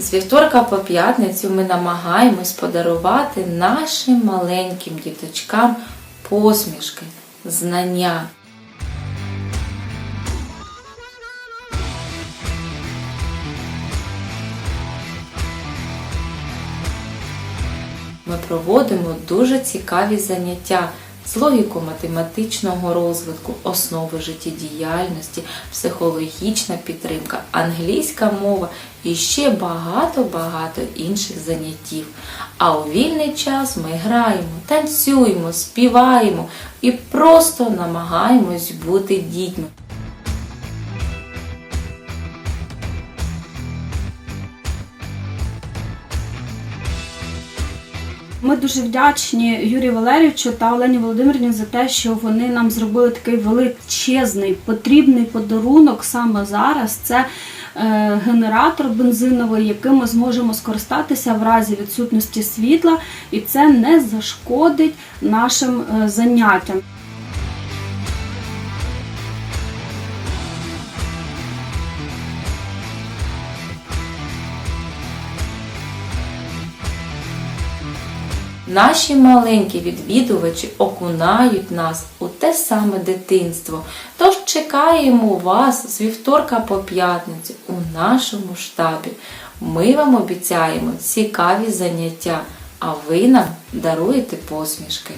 З вівторка по п'ятницю ми намагаємось подарувати нашим маленьким діточкам посмішки, знання. Ми проводимо дуже цікаві заняття з логіко-математичного розвитку, основи життєдіяльності, психологічна підтримка, англійська мова і ще багато-багато інших заняттів. А у вільний час ми граємо, танцюємо, співаємо і просто намагаємось бути дітьми. Ми дуже вдячні Юрію Валерійовичу та Олені Володимирівні за те, що вони нам зробили такий величезний потрібний подарунок саме зараз. Це е, генератор бензиновий, яким ми зможемо скористатися в разі відсутності світла, і це не зашкодить нашим е, заняттям. Наші маленькі відвідувачі окунають нас у те саме дитинство. Тож чекаємо вас з вівторка по п'ятницю у нашому штабі. Ми вам обіцяємо цікаві заняття, а ви нам даруєте посмішки.